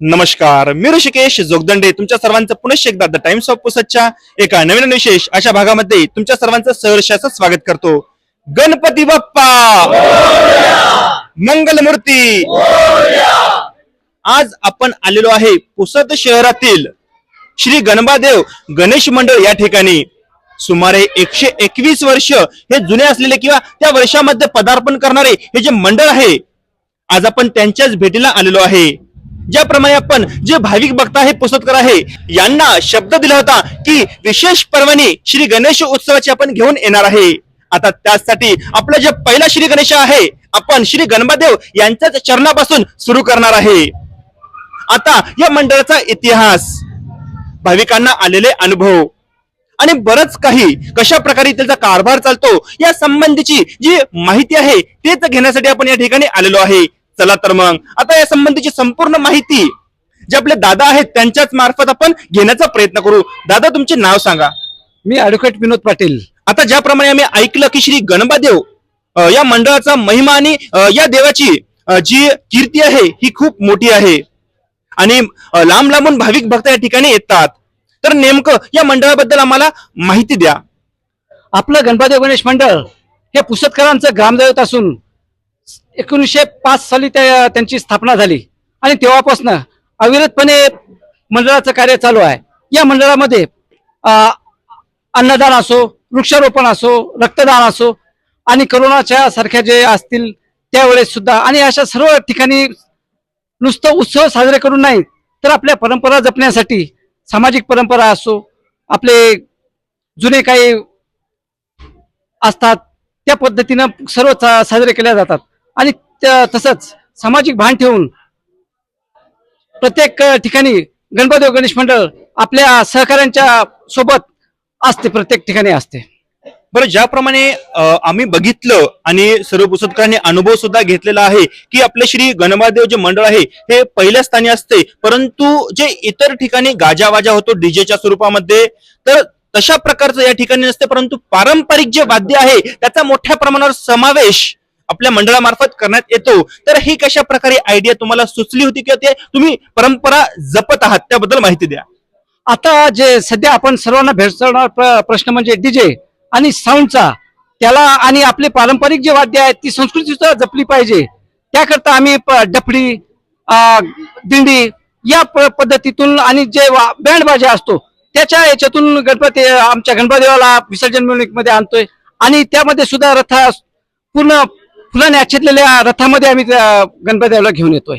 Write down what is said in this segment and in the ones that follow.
नमस्कार मी ऋषिकेश जोगदंडे. तुमच्या सर्वांचं पुनश्च एकदा द टाइम्स ऑफ पुसदच्या एका नवीन विशेष अशा भागामध्ये तुमच्या सर्वांचं सहर्षाच स्वागत करतो. गणपती बाप्पा! मंगलमूर्ती! आज आपण आलेलो आहे पुसद शहरातील श्री गणबादेव गणेश मंडळ या ठिकाणी. सुमारे एकशे एकवीस वर्ष हे जुने असलेले किंवा त्या वर्षामध्ये पदार्पण करणारे हे जे मंडळ आहे आज आपण त्यांच्याच भेटीला आलेलो आहे. ज्याप्रमाणे आपण जे भाविक बघता हे पुसदकर आहे यांना शब्द दिला होता की विशेष पर्वणी श्री गणेश उत्सवाची आपण घेऊन येणार आहे. आता त्यासाठी आपला जे पहिला श्री गणेश आहे आपण श्री गणबादेव यांच्याच चरणापासून सुरू करणार आहे. आता या मंडळाचा इतिहास भाविकांना आलेले अनुभव आणि बरंच काही कशा प्रकारे त्याचा कारभार चालतो या संबंधीची जी माहिती आहे तेच घेण्यासाठी आपण या ठिकाणी आलेलो आहे. चला तर मग. आता या संबंधीची संपूर्ण माहिती जे आपले दादा आहेत त्यांच्याच मार्फत आपण घेण्याचा प्रयत्न करू. दादा तुमचे नाव सांगा. मी ॲडव्होकेट विनोद पाटील. आता ज्याप्रमाणे आम्ही ऐकलं की श्री गणबादेव अ, या मंडळाचा महिमा आणि अ, या देवाची अ, जी कीर्ती आहे ही खूप मोठी आहे. आणि अ, लांब लांबून भाविक भक्त या ठिकाणी येतात. तर नेमकं या मंडळाबद्दल आम्हाला माहिती द्या. आपलं गणपती गणेश मंडळ हे पुसदकरांचं ग्रामदैवत असून एकोणीसशे पाच साली त्या त्यांची स्थापना झाली. आणि तेव्हापासून अविरतपणे मंडळाचं कार्य चालू आहे. या मंडळामध्ये अन्नदान असो वृक्षारोपण असो रक्तदान असो आणि करोनाच्या सारख्या जे असतील त्यावेळेस सुद्धा आणि अशा सर्व ठिकाणी नुसतं उत्सव साजरे करून नाही तर आपल्या परंपरा जपण्यासाठी सामाजिक परंपरा असो आपले जुने काही असतात त्या पद्धतीनं सर्व साजरे केल्या जातात. आणि तसंच सामाजिक भान ठेवून प्रत्येक ठिकाणी गणपती गणेश मंडळ आपल्या सहकाऱ्यांच्या सोबत असते प्रत्येक ठिकाणी असते. बरं ज्याप्रमाणे आम्ही बघितलं आणि सर्व पुस्तकांनी अनुभव सुद्धा घेतलेला आहे की आपले श्री गणमादेव जे मंडळ आहे हे पहिल्या स्थानी असते परंतु जे इतर ठिकाणी गाजावाजा होतो डीजेच्या स्वरूपामध्ये तर तशा प्रकारचं या ठिकाणी नसते परंतु पारंपरिक जे वाद्य आहे त्याचा मोठ्या प्रमाणावर समावेश आपल्या मंडळामार्फत करण्यात येतो. तर ही कशा प्रकारे आयडिया तुम्हाला सुचली होती किंवा ते तुम्ही परंपरा जपत आहात त्याबद्दल माहिती द्या. आता जे सध्या आपण सर्वांना भेटणार प्र- प्रश्न म्हणजे डीजे आणि साऊंडचा त्याला आणि आपले पारंपरिक जे वाद्य आहेत ती संस्कृती सुद्धा जपली पाहिजे. त्याकरता आम्ही डफडी दिंडी या प- पद्धतीतून आणि जे बँड बाजा असतो त्याच्या याच्यातून गणपती आमच्या गणपतीला विसर्जनमध्ये आणतोय. आणि त्यामध्ये सुद्धा रथा पूर्ण फुलाने आच्छेदलेल्या रथामध्ये आम्ही त्या गणपतीला घेऊन येतोय.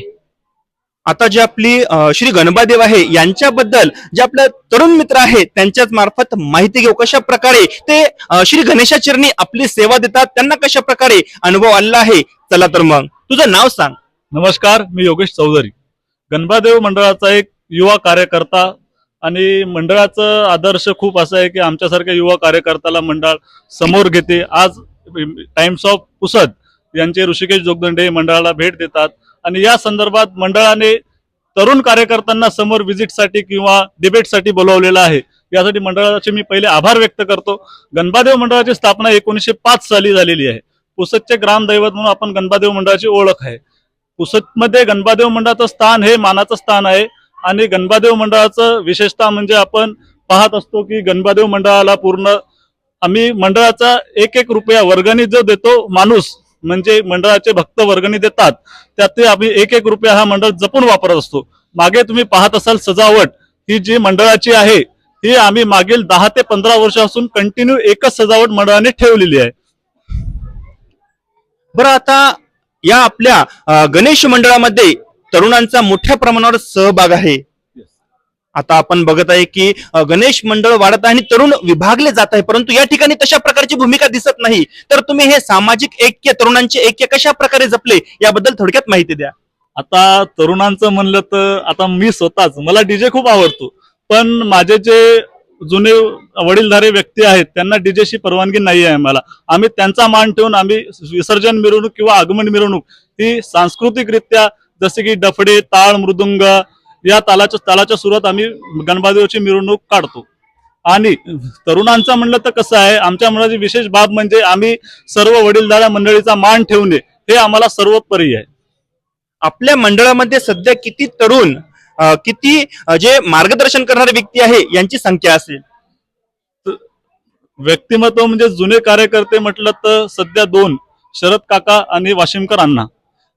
आता जे आपली श्री गणबादेव आहे यांच्याबद्दल जे आपले तरुण मित्र आहेत त्यांच्याच मार्फत माहिती घेऊ. कशा प्रकारे ते श्री गणेशाचरणी आपली सेवा देतात त्यांना कशा प्रकारे अनुभव आलेला आहे? चला तर मग. तुझं नाव सांग. नमस्कार मी योगेश चौधरी. गणबादेव मंडळाचा एक युवा कार्यकर्ता आणि मंडळाचं आदर्श खूप असं आहे की आमच्यासारख्या युवा कार्यकर्त्याला मंडळ समोर घेते. आज टाइम्स ऑफ पुसद यांचे ऋषिकेश जोगदंडे मंडळाला भेट देतात. आणि या संदर्भात मंडळाने तरुण कार्यकर्त्यांना समोर व्हिजिटसाठी किंवा डिबेटसाठी बोलावलेलं आहे. यासाठी मंडळाचे मी पहिले आभार व्यक्त करतो. गणबादेव मंडळाची स्थापना एकोणीसशे पाच साली झालेली आहे. पुसदचे ग्रामदैवत म्हणून आपण गणबादेव मंडळाची ओळख आहे. पुसदमध्ये गणबादेव मंडळाचं स्थान हे मानाचं स्थान आहे. आणि गणबादेव मंडळाचं विशेषतः म्हणजे आपण पाहत असतो की गणबादेव मंडळाला पूर्ण आम्ही मंडळाचा एक एक रुपया वर्गणी जो देतो माणूस म्हणजे मंडळाचे भक्त वर्गणी देतात त्यात ते आम्ही एक एक रुपया हा मंडळ जपून वापरत असतो. मागे तुम्ही पाहत असाल सजावट ही जी मंडळाची आहे ही आम्ही मागील दहा ते पंधरा वर्षापासून कंटिन्यू एकच सजावट मंडळाने ठेवलेली आहे. बरं आता या आपल्या गणेश मंडळामध्ये तरुणांचा मोठ्या प्रमाणावर सहभाग आहे. आता आपण बघत आहे की गणेश मंडळ वाढत आहे आणि तरुण विभागले जात आहे. परंतु या ठिकाणी तशा प्रकारची भूमिका दिसत नाही. तर तुम्ही हे सामाजिक ऐक्य तरुणांचे ऐक्य कशा प्रकारे जपले याबद्दल थोडक्यात माहिती द्या. आता तरुणांचं म्हणलं तर आता मी स्वतःच मला डीजे खूप आवडतो. पण माझे जे जुने वडीलधारे व्यक्ती आहेत त्यांना डीजेची परवानगी नाही आहे मला आम्ही त्यांचा मान ठेवून आम्ही विसर्जन मिरवणूक किंवा आगमन मिरवणूक ही सांस्कृतिकरित्या जसे की डफडे ताळ मृदुंग या तालाच्या तालाच्या सुरात आम्ही गणबादेवची मिरवणूक काढतो. आणि तरुणांचं म्हणलं तर कसं आहे आमच्या मनाची विशेष बाब म्हणजे आम्ही सर्व वडीलधाऱ्या मंडळीचा मान ठेवणे हे आम्हाला सर्वोपरी आहे. आपल्या मंडळामध्ये सध्या किती तरुण किती जे मार्गदर्शन करणारे व्यक्ती आहे यांची संख्या असेल? व्यक्तिमत्व म्हणजे जुने कार्यकर्ते म्हटलं तर सध्या दोन शरद काका आणि वाशिमकर अण्णा.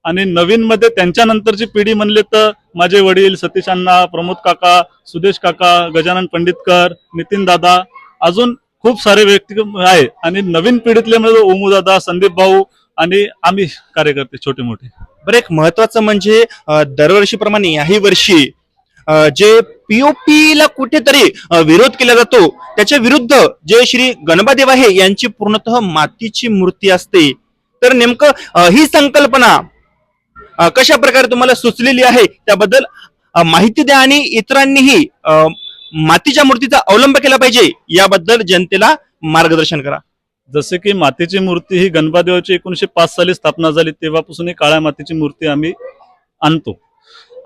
आणि नवीन मध्ये त्यांच्यानंतरची पिढी म्हणले तर माझे वडील सतीश अण्णा प्रमोद काका सुदेश काका गजानन पंडितकर नितीन दादा अजून खूप सारे व्यक्ती आहे. आणि नवीन पिढीतले म्हणजे ओमू दादा संदीप भाऊ आणि आम्ही कार्यकर्ते छोटे मोठे. बरं एक महत्वाचं म्हणजे दरवर्षीप्रमाणे याही वर्षी जे पीओपी ला कुठेतरी विरोध केला जातो त्याच्या विरुद्ध जे श्री गणबादेव आहे यांची पूर्णतः मातीची मूर्ती असते. तर नेमकं ही संकल्पना कशा प्रकारे तुम्हाला सुचलेली आहे त्याबद्दल माहिती द्या आणि इतरांनीही मातीच्या मूर्तीचा अवलंब केला पाहिजे याबद्दल जनतेला मार्गदर्शन करा. जसे की मातीची मूर्ती ही गणपादेवाची एकोणीशे पाच साली स्थापना झाली तेव्हापासून ही काळ्या मातीची मूर्ती आम्ही आणतो.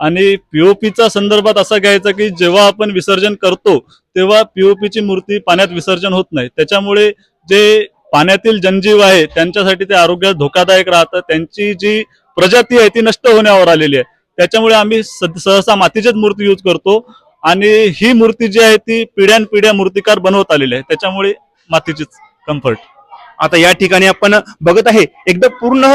आणि पीओपीचा संदर्भात असा घ्यायचा की जेव्हा आपण विसर्जन करतो तेव्हा पीओपीची मूर्ती पाण्यात विसर्जन होत नाही. त्याच्यामुळे जे पाण्यातील जनजीव आहे त्यांच्यासाठी ते आरोग्यास धोकादायक राहतं. त्यांची जी प्रजाती आहे ती नष्ट होण्यावर आलेली आहे. त्याच्यामुळे आम्ही सहसा मातीचीच मूर्ती यूज करतो आणि ही मूर्ती जी आहे ती पिढ्यानपिढ्या मूर्तिकार बनवत आलेली आहे. त्याच्यामुळे मातीचीच कम्फर्ट आता या ठिकाणी आपण बघत आहे एकदम पूर्ण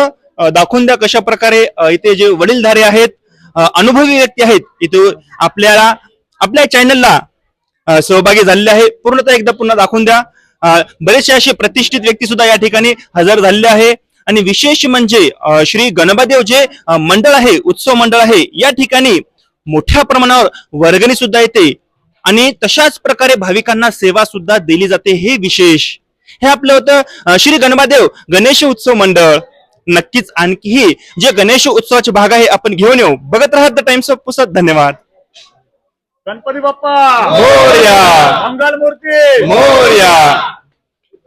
दाखवून द्या कशा प्रकारे इथे जे वडीलधारे आहेत अनुभवी व्यक्ती आहेत इथे आपल्याला आपल्या चॅनलला सहभागी झालेले आहे. पूर्णतः एकदा पुन्हा दाखवून द्या. बरेचसे असे प्रतिष्ठित व्यक्ती सुद्धा या ठिकाणी हजर झालेले आहे. आणि विशेष म्हणजे श्री गणबादेव जे मंडळ आहे उत्सव मंडळ आहे या ठिकाणी मोठ्या प्रमाणावर वर्गणी सुद्धा येते. आणि तशाच प्रकारे भाविकांना सेवा सुद्धा दिली जाते हे विशेष. हे आपलं होतं श्री गणबादेव गणेश उत्सव मंडळ. नक्कीच आणखीही जे गणेश उत्सवाचे भाग आहे आपण घेऊन येऊ. बघत राहत द टाइम्स ऑफ पुसत. धन्यवाद. गणपती बाप्पा! मोरया. मंगल मूर्ती! मोरया.